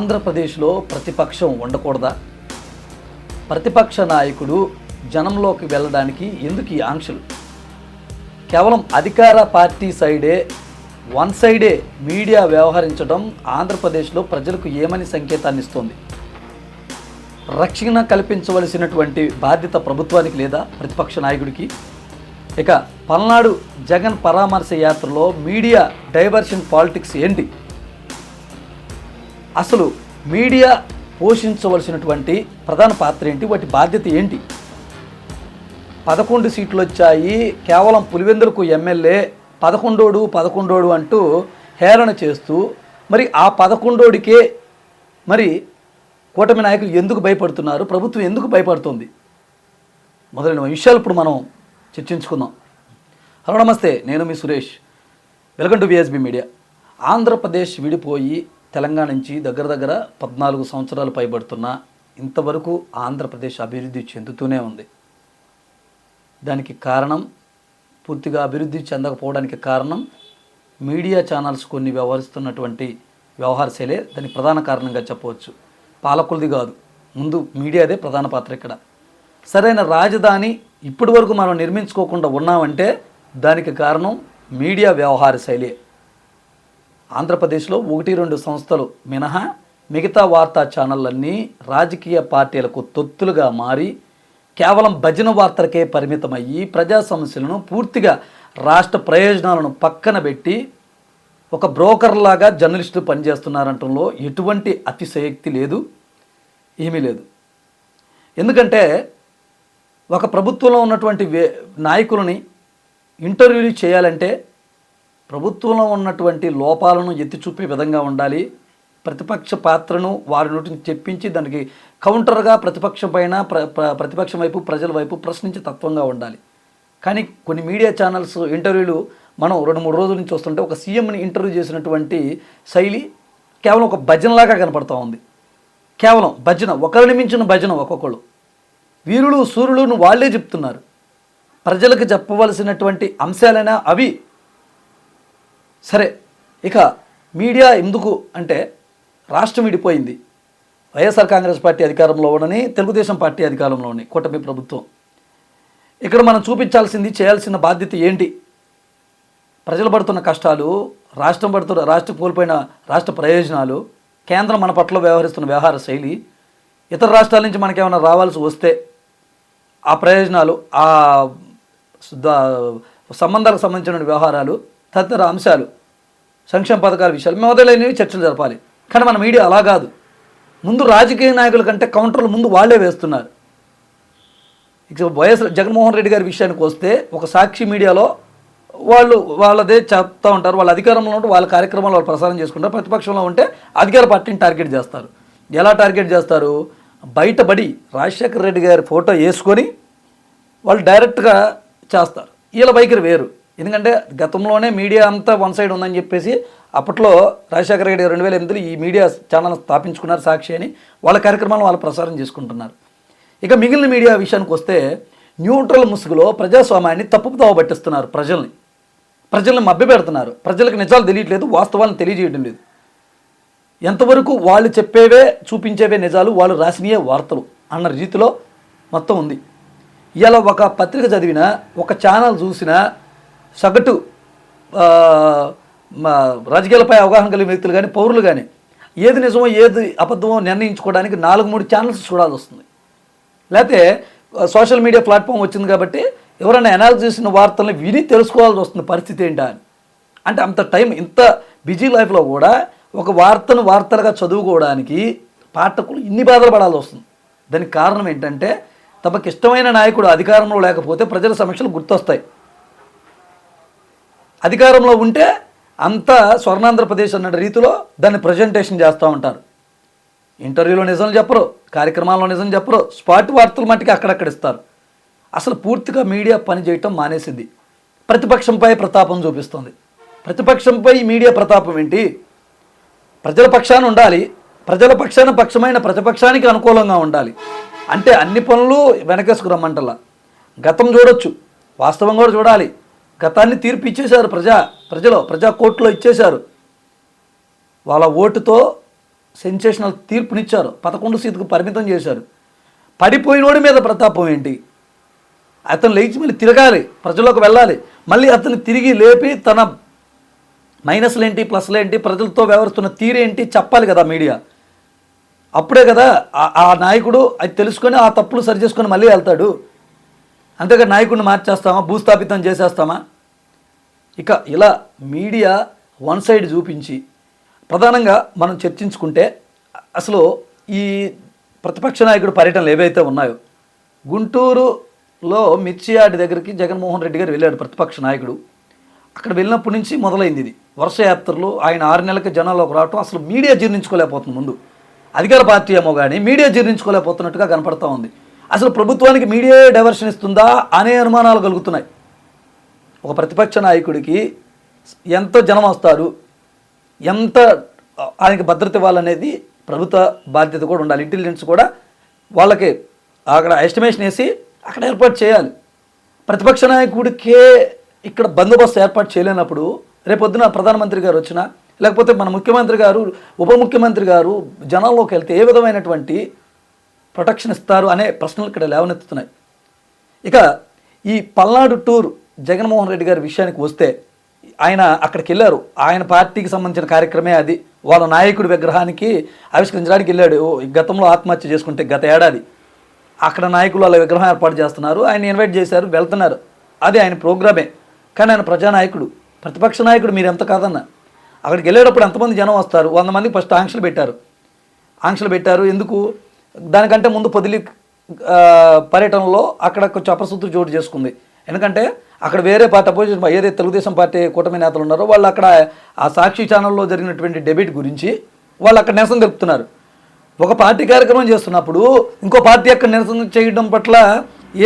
ఆంధ్రప్రదేశ్లో ప్రతిపక్షం ఉండకూడదా? ప్రతిపక్ష నాయకుడు జనంలోకి వెళ్ళడానికి ఎందుకు ఈ ఆంక్షలు? కేవలం అధికార పార్టీ సైడే వన్ సైడే మీడియా వ్యవహరించడం ఆంధ్రప్రదేశ్లో ప్రజలకు ఏమని సంకేతాన్ని ఇస్తోంది రక్షణ కల్పించవలసినటువంటి బాధ్యత ప్రభుత్వానికి లేదా ప్రతిపక్ష నాయకుడికి? ఇక పల్నాడు జగన్ పరామర్శ యాత్రలో మీడియా డైవర్షన్ పాలిటిక్స్ ఏంటి? అసలు మీడియా పోషించవలసినటువంటి ప్రధాన పాత్ర ఏంటి? వాటి బాధ్యత ఏంటి? పదకొండు సీట్లు వచ్చాయి. కేవలం పులివెందులకు ఎమ్మెల్యే పదకొండోడు పదకొండోడు అంటూ హేళన చేస్తూ మరి ఆ పదకొండోడికే మరి కూటమి నాయకులు ఎందుకు భయపడుతున్నారు? ప్రభుత్వం ఎందుకు భయపడుతుంది? మొదలైన విషయాలు ఇప్పుడు మనం చర్చించుకుందాం. హలో నమస్తే. నేను మీ Suresh. Welcome to BSB media. Andhra Pradesh విడిపోయి తెలంగాణ నుంచి దగ్గర దగ్గర పద్నాలుగు సంవత్సరాలు పైబడుతున్న ఇంతవరకు ఆంధ్రప్రదేశ్ అభివృద్ధి చెందుతూనే ఉంది. దానికి కారణం పూర్తిగా అభివృద్ధి చెందకపోవడానికి కారణం మీడియా ఛానల్స్ కొన్ని వ్యవహరిస్తున్నటువంటి వ్యవహార శైలే దానికి ప్రధాన కారణంగా చెప్పవచ్చు. పాలకులది కాదు ముందు మీడియాదే ప్రధాన పాత్ర ఇక్కడ. సరైన రాజధాని ఇప్పటి వరకు మనం నిర్మించుకోకుండా ఉన్నామంటే దానికి కారణం మీడియా వ్యవహార శైలే. ఆంధ్రప్రదేశ్లో ఒకటి రెండు సంస్థలు మినహా మిగతా వార్తా ఛానళ్ళన్నీ రాజకీయ పార్టీలకు తొత్తులుగా మారి కేవలం భజన వార్తలకే పరిమితమయ్యి ప్రజా సమస్యలను పూర్తిగా రాష్ట్ర ప్రయోజనాలను పక్కన పెట్టి ఒక బ్రోకర్లాగా జర్నలిస్టులు పనిచేస్తున్నారంటంలో ఎటువంటి అతిశయక్తి లేదు ఏమీ లేదు. ఎందుకంటే ఒక ప్రభుత్వంలో ఉన్నటువంటి వే నాయకులని ఇంటర్వ్యూలు చేయాలంటే ప్రభుత్వంలో ఉన్నటువంటి లోపాలను ఎత్తి చూపే విధంగా ఉండాలి. ప్రతిపక్ష పాత్రను వారి నోటిని చెప్పించి దానికి కౌంటర్గా ప్రతిపక్షం పైన ప్ర ప్రతిపక్షం వైపు ప్రజల వైపు ప్రశ్నించే తత్వంగా ఉండాలి. కానీ కొన్ని మీడియా ఛానల్స్ ఇంటర్వ్యూలు మనం రెండు మూడు రోజుల నుంచి వస్తుంటే ఒక సీఎంని ఇంటర్వ్యూ చేసినటువంటి శైలి కేవలం ఒక భజనలాగా కనపడుతూ ఉంది. కేవలం భజన ఒకరిని మించిన భజన ఒక్కొక్కళ్ళు. వీరులు సూర్యులను వాళ్ళే చెప్తున్నారు. ప్రజలకు చెప్పవలసినటువంటి అంశాలైనా అవి సరే ఇక మీడియా ఎందుకు అంటే రాష్ట్రం విడిపోయింది. వైఎస్ఆర్ కాంగ్రెస్ పార్టీ అధికారంలో ఉండని తెలుగుదేశం పార్టీ అధికారంలో కూటమి ప్రభుత్వం. ఇక్కడ మనం చూపించాల్సింది చేయాల్సిన బాధ్యత ఏంటి? ప్రజలు పడుతున్న కష్టాలు రాష్ట్రం పడుతున్న రాష్ట్రం కోల్పోయిన రాష్ట్ర ప్రయోజనాలు కేంద్రం మన పట్ల వ్యవహరిస్తున్న వ్యవహార శైలి ఇతర రాష్ట్రాల నుంచి మనకేమైనా రావాల్సి వస్తే ఆ ప్రయోజనాలు ఆ సంబంధాలకు సంబంధించిన వ్యవహారాలు తదితర అంశాలు సంక్షేమ పథకాల విషయాలు మొదలైనవి చర్చలు జరపాలి. కానీ మన మీడియా అలా కాదు. ముందు రాజకీయ నాయకుల కంటే కౌంటర్లు ముందు వాళ్ళే వేస్తున్నారు. ఇక వైఎస్ జగన్మోహన్ రెడ్డి గారి విషయానికి వస్తే ఒక సాక్షి మీడియాలో వాళ్ళు వాళ్ళదే చెప్తూ ఉంటారు. వాళ్ళ అధికారంలో ఉంటే వాళ్ళ కార్యక్రమాలు వాళ్ళు ప్రసారం చేసుకుంటారు. ప్రతిపక్షంలో ఉంటే అధికార పార్టీని టార్గెట్ చేస్తారు. ఎలా టార్గెట్ చేస్తారు? బయటపడి రాజశేఖర రెడ్డి గారి ఫోటో వేసుకొని వాళ్ళు డైరెక్ట్గా చేస్తారు. వీళ్ళ వైఖరి వేరు. ఎందుకంటే గతంలోనే మీడియా అంతా వన్ సైడ్ ఉందని చెప్పేసి అప్పట్లో రాజశేఖర రెడ్డి రెండు వేల ఎనిమిదిలో ఈ మీడియా ఛానల్ స్థాపించుకున్నారు సాక్షి అని వాళ్ళ కార్యక్రమాలను వాళ్ళు ప్రసారం చేసుకుంటున్నారు. ఇక మిగిలిన మీడియా విషయానికి వస్తే న్యూట్రల్ ముసుగులో ప్రజాస్వామ్యాన్ని తప్పుదోవ పట్టిస్తున్నారు ప్రజల్ని. ప్రజల్ని మభ్యపెడుతున్నారు ప్రజలకు నిజాలు తెలియట్లేదు వాస్తవాలను తెలియజేయడం లేదు. ఎంతవరకు వాళ్ళు చెప్పేవే చూపించేవే నిజాలు వాళ్ళు రాసినయే వార్తలు అన్న రీతిలో మొత్తం ఉంది. ఇలా ఒక పత్రిక చదివినా ఒక ఛానల్ చూసినా సగటు మా రాజకీయాలపై అవగాహన కలిగిన వ్యక్తులు కానీ పౌరులు కానీ ఏది నిజమో ఏది అబద్ధమో నిర్ణయించుకోవడానికి నాలుగు మూడు ఛానల్స్ చూడాల్సి వస్తుంది. లేకపోతే సోషల్ మీడియా ప్లాట్ఫామ్ వచ్చింది కాబట్టి ఎవరైనా అనాలిసిస్ చేసిన వార్తల్ని విని తెలుసుకోవాల్సి వస్తుంది పరిస్థితి ఏంటా అని. అంటే అంత టైం ఇంత బిజీ లైఫ్లో కూడా ఒక వార్తను వార్తలుగా చదువుకోవడానికి పాఠకులు ఇన్ని బాధలు పడాల్సి వస్తుంది. దానికి కారణం ఏంటంటే తమకు ఇష్టమైన నాయకుడు అధికారంలో లేకపోతే ప్రజల సమస్యలు గుర్తొస్తాయి. అధికారంలో ఉంటే అంతా స్వర్ణాంధ్రప్రదేశ్ అన్న రీతిలో దాన్ని ప్రజెంటేషన్ చేస్తూ ఉంటారు. ఇంటర్వ్యూలో నిజం చెప్పరు కార్యక్రమాల్లో నిజం చెప్పరు స్పాట్ వార్తలు మట్టికి అక్కడక్కడ ఇస్తారు. అసలు పూర్తిగా మీడియా పని చేయటం మానేసింది. ప్రతిపక్షంపై ప్రతాపం చూపిస్తుంది. ప్రతిపక్షంపై మీడియా ప్రతాపం ఏంటి? ప్రజల పక్షాన ఉండాలి ప్రజల పక్షాన పక్షమైన ప్రతిపక్షానికి అనుకూలంగా ఉండాలి. అంటే అన్ని పనులు వెనకేసుకురమ్మంటలా గతం చూడొచ్చు వాస్తవం కూడా చూడాలి. గతాన్ని తీర్పు ఇచ్చేశారు ప్రజా ప్రజలు ప్రజా కోర్టులో ఇచ్చేశారు. వాళ్ళ ఓటుతో సెన్సేషనల్ తీర్పునిచ్చారు. పదకొండు సీటుకు పరిమితం చేశారు. పడిపోయినోడి మీద ప్రతాపం ఏంటి? అతను లేచి మళ్ళీ తిరగాలి ప్రజల్లోకి వెళ్ళాలి. మళ్ళీ అతను తిరిగి లేపి తన మైనస్లు ఏంటి ప్లస్లు ఏంటి ప్రజలతో వ్యవహరిస్తున్న తీరేంటి చెప్పాలి కదా మీడియా. అప్పుడే కదా ఆ- ఆ నాయకుడు అది తెలుసుకొని ఆ తప్పులు సరిచేసుకొని మళ్ళీ వెళ్తాడు. అంతేగా నాయకుడిని మార్చేస్తామా? భూస్థాపితం చేసేస్తామా? ఇక ఇలా మీడియా వన్ సైడ్ చూపించి ప్రధానంగా మనం చర్చించుకుంటే అసలు ఈ ప్రతిపక్ష నాయకుడు పర్యటనలు ఏవైతే ఉన్నాయో గుంటూరులో మిర్చియాడి దగ్గరికి జగన్మోహన్ రెడ్డి గారు వెళ్ళాడు ప్రతిపక్ష నాయకుడు. అక్కడ వెళ్ళినప్పటి నుంచి మొదలైంది ఇది. వర్ష యాత్రలు ఆయన ఆరు నెలలకి జనాల్లోకి రావటం అసలు మీడియా జీర్ణించుకోలేకపోతుంది ముందు. అధికార పార్టీ ఏమో కానీ మీడియా జీర్ణించుకోలేకపోతున్నట్టుగా కనపడతా ఉంది. అసలు ప్రభుత్వానికి మీడియా డైవర్షన్ ఇస్తుందా అనే అనుమానాలు కలుగుతున్నాయి. ఒక ప్రతిపక్ష నాయకుడికి ఎంత జనం వస్తారు ఎంత ఆయనకి భద్రత ఇవ్వాలనేది ప్రభుత్వ బాధ్యత కూడా ఉండాలి. ఇంటెలిజెన్స్ కూడా వాళ్ళకి అక్కడ ఎస్టిమేషన్ వేసి అక్కడ ఏర్పాటు చేయాలి. ప్రతిపక్ష నాయకుడికే ఇక్కడ బందోబస్తు ఏర్పాటు చేయలేనప్పుడు రేపొద్దున ప్రధానమంత్రి గారు వచ్చినా లేకపోతే మన ముఖ్యమంత్రి గారు ఉప ముఖ్యమంత్రి గారు జనాల్లోకి వెళ్తే ఏ విధమైనటువంటి ప్రొటెక్షన్ ఇస్తారు అనే ప్రశ్నలు ఇక్కడ లేవనెత్తుతున్నాయి. ఇక ఈ పల్నాడు టూర్ జగన్మోహన్ రెడ్డి గారి విషయానికి వస్తే ఆయన అక్కడికి వెళ్ళారు ఆయన పార్టీకి సంబంధించిన కార్యక్రమే అది. వాళ్ళ నాయకుడి విగ్రహానికి ఆవిష్కరించడానికి వెళ్ళాడు. ఓ, ఈ గతంలో ఆత్మహత్య చేసుకుంటే గత ఏడాది. అక్కడ నాయకులు వాళ్ళ విగ్రహం ఏర్పాటు చేస్తున్నారు. ఆయన ఇన్వైట్ చేశారు వెళ్తున్నారు. అది ఆయన ప్రోగ్రామే. కానీ ఆయన ప్రజానాయకుడు. ప్రతిపక్ష నాయకుడు మీరు ఎంత కాదన్నా. అక్కడికి వెళ్ళేటప్పుడు ఎంతమంది జనం వస్తారు? వంద మందికి ఫస్ట్ ఆంక్షలు పెట్టారు. ఆంక్షలు పెట్టారు. ఎందుకు? దానికంటే ముందు పొదిలి పర్యటనలో అక్కడ కొంచెం అప్రసూత్రు చోటు చేసుకుంది. ఎందుకంటే అక్కడ వేరే పార్టీ అపోజిషన్ ఏదైతే తెలుగుదేశం పార్టీ కూటమి నేతలు ఉన్నారో వాళ్ళు అక్కడ ఆ సాక్షి ఛానల్లో జరిగినటువంటి డెబిట్ గురించి వాళ్ళు అక్కడ నిరసన తెలుపుతున్నారు. ఒక పార్టీ కార్యక్రమం చేస్తున్నప్పుడు ఇంకో పార్టీ అక్కడ నిరసన చేయడం పట్ల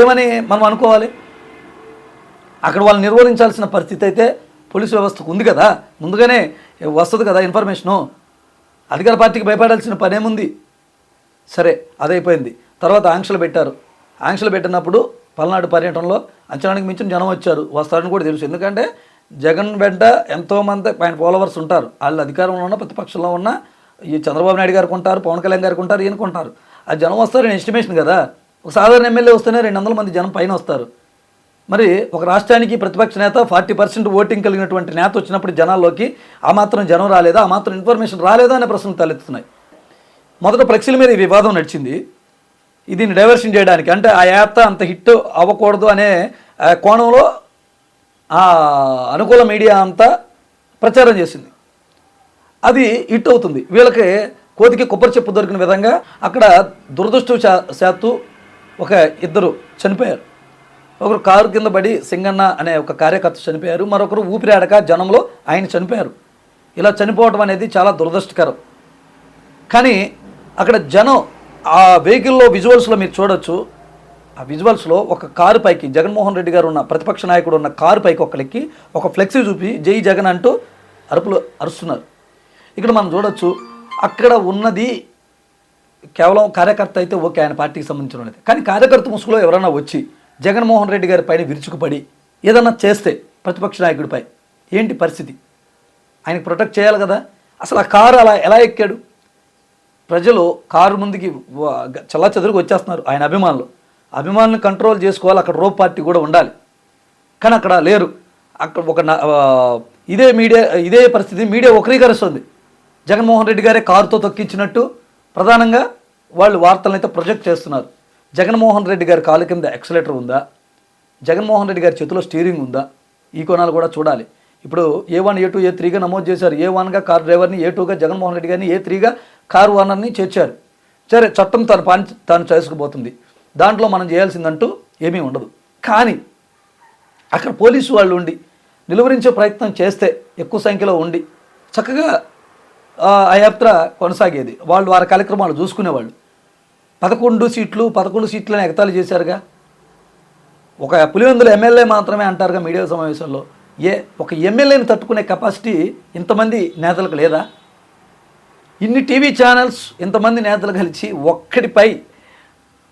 ఏమని మనం అనుకోవాలి? అక్కడ వాళ్ళు నిర్వహించాల్సిన పరిస్థితి అయితే పోలీసు వ్యవస్థకు ఉంది కదా. ముందుగానే వస్తుంది కదా ఇన్ఫర్మేషను. అధికార పార్టీకి భయపడాల్సిన పనేముంది సరే అదైపోయింది. తర్వాత ఆంక్షలు పెట్టారు. ఆంక్షలు పెట్టినప్పుడు పల్నాడు పర్యటనలో అంచనానికి మించిన జనం వచ్చారు. వస్తారని కూడా తెలుసు. ఎందుకంటే జగన్ వెంట ఎంతోమంది ఆయన ఫాలోవర్స్ ఉంటారు. వాళ్ళు అధికారంలో ఉన్న ప్రతిపక్షంలో ఉన్న ఈ చంద్రబాబు నాయుడు గారికి ఉంటారు పవన్ కళ్యాణ్ గారికి ఉంటారు ఈయనకుంటారు ఆ జనం వస్తారని ఎస్టిమేషన్ కదా. ఒక సాధారణ ఎమ్మెల్యే వస్తేనే రెండు వందల మంది జనం పైన వస్తారు. మరి ఒక రాష్ట్రానికి ప్రతిపక్ష నేత ఫార్టీ పర్సెంట్ ఓటింగ్ కలిగినటువంటి నేత వచ్చినప్పుడు జనాల్లోకి ఆ మాత్రం జనం రాలేదా? ఆ మాత్రం ఇన్ఫర్మేషన్ రాలేదా అనే ప్రశ్నలు తలెత్తుతున్నాయి. మొదట ఫ్లెక్సీల మీద ఈ వివాదం నడిచింది. దీన్ని డైవర్షన్ చేయడానికి. అంటే ఆ యాత్ర అంత హిట్ అవ్వకూడదు అనే కోణంలో ఆ అనుకూల మీడియా అంతా ప్రచారం చేసింది. అది హిట్ అవుతుంది. వీళ్ళకి కోతికి కొబ్బరి చెప్పు దొరికిన విధంగా అక్కడ దురదృష్ట శాత్తు ఒక ఇద్దరు చనిపోయారు. ఒకరు కారు కింద పడి సింగన్న అనే ఒక కార్యకర్త చనిపోయారు. మరొకరు ఊపిరాడక జనంలో ఆయన చనిపోయారు. ఇలా చనిపోవడం అనేది చాలా దురదృష్టకరం. కానీ అక్కడ జనం ఆ వెహికల్లో విజువల్స్లో మీరు చూడొచ్చు. ఆ విజువల్స్లో ఒక కారు పైకి జగన్మోహన్ రెడ్డి గారు ఉన్న ప్రతిపక్ష నాయకుడు ఉన్న కారు పైకి ఒకళ్ళకి ఒక ఫ్లెక్సీ చూపి జై జగన్ అంటూ అరుపులు అరుస్తున్నారు. ఇక్కడ మనం చూడొచ్చు అక్కడ ఉన్నది కేవలం కార్యకర్త అయితే ఓకే ఆయన పార్టీకి సంబంధించిన కానీ కార్యకర్త ముసుగులో ఎవరైనా వచ్చి జగన్మోహన్ రెడ్డి గారి పైన విరుచుకుపడి ఏదన్నా చేస్తే ప్రతిపక్ష నాయకుడిపై ఏంటి పరిస్థితి? ఆయనకు ప్రొటెక్ట్ చేయాలి కదా? అసలు ఆ కారు అలా ఎలా ఎక్కాడు? ప్రజలు కారు ముందుకి చల్లా చెదరికి వచ్చేస్తున్నారు ఆయన అభిమానులు. అభిమానులను కంట్రోల్ చేసుకోవాలి అక్కడ రో పార్టీ కూడా ఉండాలి. కానీ అక్కడ లేరు. అక్కడ ఒక నా- ఇదే మీడియా ఇదే పరిస్థితి మీడియా వక్రీకరిస్తుంది. జగన్మోహన్ రెడ్డి గారే కారుతో తొక్కించినట్టు ప్రధానంగా వాళ్ళు వార్తలను అయితే ప్రొజెక్ట్ చేస్తున్నారు. జగన్మోహన్ రెడ్డి గారి కాలు కింద ఎక్సలేటర్ ఉందా? జగన్మోహన్ రెడ్డి గారి చేతిలో స్టీరింగ్ ఉందా? ఈ కోణాలు కూడా చూడాలి. ఇప్పుడు ఏ వన్ ఏ టూ ఏ త్రీగా నమోదు చేశారు. ఏ వన్గా కార్ డ్రైవర్ని ఏ టూగా జగన్మోహన్ రెడ్డి గారిని ఏ త్రీగా కారు ఓనర్ని చేర్చారు. సరే చట్టం తను పని తాను చేసుకుపోతుంది. దాంట్లో మనం చేయాల్సిందంటూ ఏమీ ఉండదు. కానీ అక్కడ పోలీసు వాళ్ళు ఉండి నిలువరించే ప్రయత్నం చేస్తే ఎక్కువ సంఖ్యలో ఉండి చక్కగా ఆ ఆ యాత్ర కొనసాగేది. వాళ్ళు వారి కార్యక్రమాలు చూసుకునేవాళ్ళు. పదకొండు సీట్లు పదకొండు సీట్లను ఎగతాళి చేశారుగా. ఒక పులివెందుల ఎమ్మెల్యే మాత్రమే అంటారుగా మీడియా సమావేశంలో. ఏ ఒక ఎమ్మెల్యేని తట్టుకునే కెపాసిటీ ఇంతమంది నేతలకు లేదా? ఇన్ని టీవీ ఛానల్స్ ఇంతమంది నేతలు కలిసి ఒక్కడిపై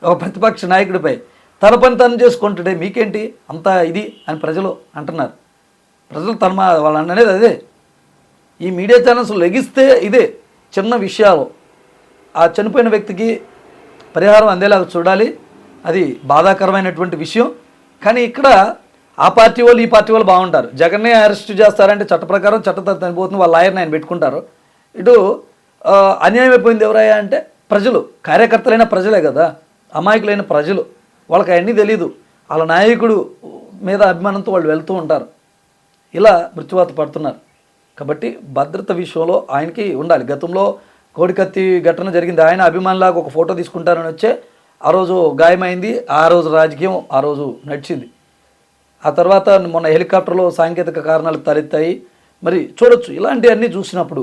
ఒక ప్రతిపక్ష నాయకుడిపై తన పని తను చేసుకుంటుండే మీకేంటి అంత ఇది అని ప్రజలు అంటున్నారు. ప్రజలు తన మా వాళ్ళు అనేది అదే. ఈ మీడియా ఛానల్స్ లెగిస్తే ఇదే చిన్న విషయాలు. ఆ చనిపోయిన వ్యక్తికి పరిహారం అందేలాగా చూడాలి. అది బాధాకరమైనటువంటి విషయం. కానీ ఇక్కడ ఆ పార్టీ వాళ్ళు ఈ పార్టీ వాళ్ళు బాగుంటారు. జగన్నే అరెస్ట్ చేస్తారంటే చట్ట ప్రకారం చట్టం చనిపోతుంది వాళ్ళ లాయర్ని ఆయన పెట్టుకుంటారు. ఇటు అన్యాయం అయిపోయింది ఎవరయ్యా అంటే ప్రజలు కార్యకర్తలైన ప్రజలే కదా అమాయకులైన ప్రజలు. వాళ్ళకి అవన్నీ తెలీదు. వాళ్ళ నాయకుడు మీద అభిమానంతో వాళ్ళు వెళ్తూ ఉంటారు. ఇలా మృత్యువాత పడుతున్నారు. కాబట్టి భద్రత విషయంలో ఆయనకి ఉండాలి. గతంలో కోడికత్తి ఘటన జరిగింది. ఆయన అభిమానులాగా ఒక ఫోటో తీసుకుంటారని వచ్చే ఆ రోజు గాయమైంది. ఆ రోజు రాజకీయం ఆ రోజు నడిచింది. ఆ తర్వాత మొన్న హెలికాప్టర్లో సాంకేతిక కారణాలు తలెత్తాయి. మరి చూడొచ్చు ఇలాంటివన్నీ చూసినప్పుడు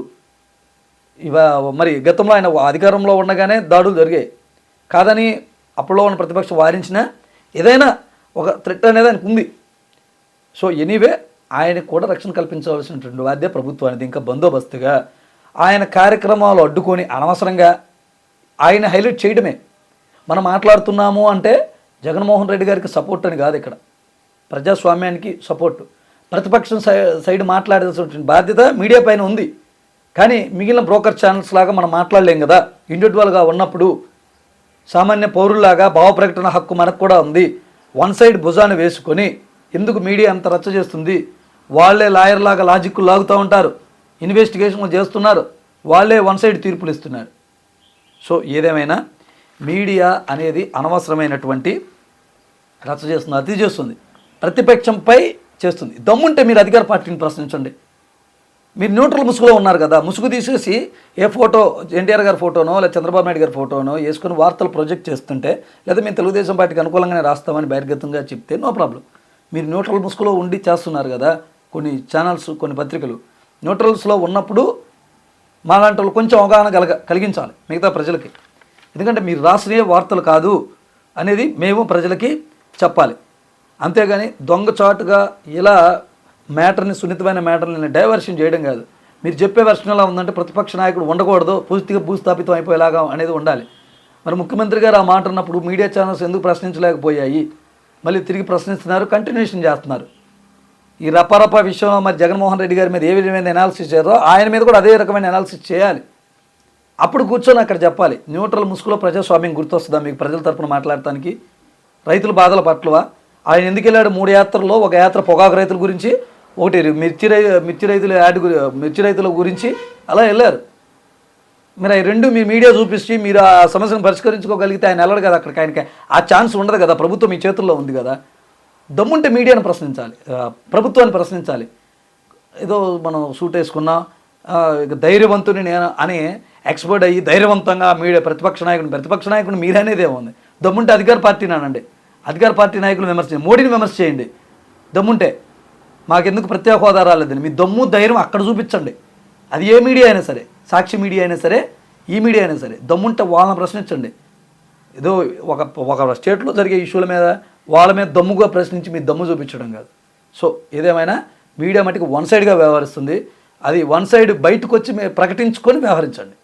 ఇవ మరి గతంలో ఆయన అధికారంలో ఉండగానే దాడులు జరిగాయి. కాదని అప్పుడులో ఉన్న ప్రతిపక్షం వారించినా ఏదైనా ఒక థ్రెట్ అనేది ఆయనకు ఉంది. సో ఎనీవే ఆయనకు కూడా రక్షణ కల్పించవలసినటువంటి బాధ్యత ప్రభుత్వానికి ఇంకా బందోబస్తుగా ఆయన కార్యక్రమాలు అడ్డుకొని అనవసరంగా ఆయన హైలైట్ చేయడమే. మనం మాట్లాడుతున్నాము అంటే జగన్మోహన్ రెడ్డి గారికి సపోర్ట్ అని కాదు ఇక్కడ. ప్రజాస్వామ్యానికి సపోర్ట్. ప్రతిపక్షం సై సైడ్ మాట్లాడాల్సిన బాధ్యత మీడియా పైన ఉంది. కానీ మిగిలిన బ్రోకర్ ఛానల్స్ లాగా మనం మాట్లాడలేం కదా. ఇండివిజువల్గా ఉన్నప్పుడు సామాన్య పౌరుల్లాగా భావ ప్రకటన హక్కు మనకు కూడా ఉంది. వన్ సైడ్ భుజాన్ని వేసుకొని ఎందుకు మీడియా అంత రచ్చ చేస్తుంది? వాళ్ళే లాయర్ లాగా లాజిక్కు లాగుతూ ఉంటారు. ఇన్వెస్టిగేషన్ చేస్తున్నారు. వాళ్ళే వన్ సైడ్ తీర్పులు ఇస్తున్నారు. సో ఏదేమైనా మీడియా అనేది అనవసరమైనటువంటి రచ్చ చేస్తుంది అతి చేస్తుంది ప్రతిపక్షంపై చేస్తుంది. దమ్ముంటే మీరు అధికార పార్టీని ప్రశ్నించండి. మీరు న్యూట్రల్ ముసుగులో ఉన్నారు కదా ముసుగు తీసేసి ఏ ఫోటో ఎన్టీఆర్ గారి ఫోటోనో లేదా చంద్రబాబు నాయుడు గారి ఫోటోనో వేసుకొని వార్తలు ప్రొజెక్ట్ చేస్తుంటే లేదా మేము తెలుగుదేశం పార్టీకి అనుకూలంగానే రాస్తామని బహిర్గతంగా చెప్తే నో ప్రాబ్లం. మీరు న్యూట్రల్ ముసుగులో ఉండి చేస్తున్నారు కదా కొన్ని ఛానల్స్ కొన్ని పత్రికలు. న్యూట్రల్స్లో ఉన్నప్పుడు మాలాంటి వాళ్ళు కొంచెం అవగాహన కలగ కలిగించాలి మిగతా ప్రజలకి. ఎందుకంటే మీరు రాసిన వార్తలు కాదు అనేది మేము ప్రజలకి చెప్పాలి. అంతేగాని దొంగచాటుగా ఇలా మ్యాటర్ని సున్నితమైన మ్యాటర్ని డైవర్షన్ చేయడం కాదు. మీరు చెప్పే వెర్షన్ ఎలా ఉందంటే ప్రతిపక్ష నాయకుడు ఉండకూడదు పూర్తిగా భూస్థాపితం అయిపోయేలాగా అనేది ఉండాలి. మరి ముఖ్యమంత్రి గారు ఆ మాట అన్నప్పుడు మీడియా ఛానల్స్ ఎందుకు ప్రశ్నించలేకపోయాయి? మళ్ళీ తిరిగి ప్రశ్నిస్తున్నారు కంటిన్యూషన్ చేస్తున్నారు. ఈ రపారప విషయంలో మరి జగన్మోహన్ రెడ్డి గారి మీద ఏ విధమైన ఎనాలిసిస్ చేయారో ఆయన మీద కూడా అదే రకమైన ఎనాలిసిస్ చేయాలి. అప్పుడు కూర్చొని అక్కడ చెప్పాలి. న్యూట్రల్ ముసుగులో ప్రజాస్వామ్యం గుర్తొస్తుందా మీకు ప్రజల తరపున మాట్లాడటానికి? రైతుల బాధల పట్లవా ఆయన ఎందుకు వెళ్ళాడు? మూడు యాత్రల్లో ఒక యాత్ర పొగాకు రైతుల గురించి ఒకటి మిర్చి రై మిర్చి రైతుల యాడ్ మిర్చి రైతుల గురించి అలా వెళ్ళారు. మీరు ఆ రెండు మీ మీడియా చూపించి మీరు ఆ సమస్యను పరిష్కరించుకోగలిగితే ఆయన వెళ్ళడు కదా అక్కడికి. ఆయనకి ఆ ఛాన్స్ ఉండదు కదా. ప్రభుత్వం మీ చేతుల్లో ఉంది కదా. దమ్ముంటే మీడియాను ప్రశ్నించాలి. ప్రభుత్వాన్ని ప్రశ్నించాలి. ఏదో మనం సూట్ వేసుకున్నా ఇక ధైర్యవంతుని నేను అని ఎక్స్పర్ట్ అయ్యి ధైర్యవంతంగా మీడియా ప్రతిపక్ష నాయకుడు ప్రతిపక్ష నాయకుడు మీరనేదే ఉంది దమ్ముంటే అధికార పార్టీ నానండి. అధికార పార్టీ నాయకులు విమర్శ మోడీని విమర్శ చేయండి. దమ్ముంటే. మాకెందుకు ప్రత్యేక హోదా రాలేదండి మీ దమ్ము ధైర్యం అక్కడ చూపించండి. అది ఏ మీడియా అయినా సరే సాక్షి మీడియా అయినా సరే ఈ మీడియా అయినా సరే దమ్ముంటే వాళ్ళని ప్రశ్నించండి. ఏదో ఒక ఒక స్టేట్లో జరిగే ఇష్యూల మీద వాళ్ళ మీద దమ్ముగా ప్రశ్నించి మీ దమ్ము చూపించడం కాదు. సో ఏదేమైనా మీడియా మటుకు వన్ సైడ్గా వ్యవహరిస్తుంది. అది వన్ సైడ్ బయటకు వచ్చి ప్రకటించుకొని వ్యవహరించండి.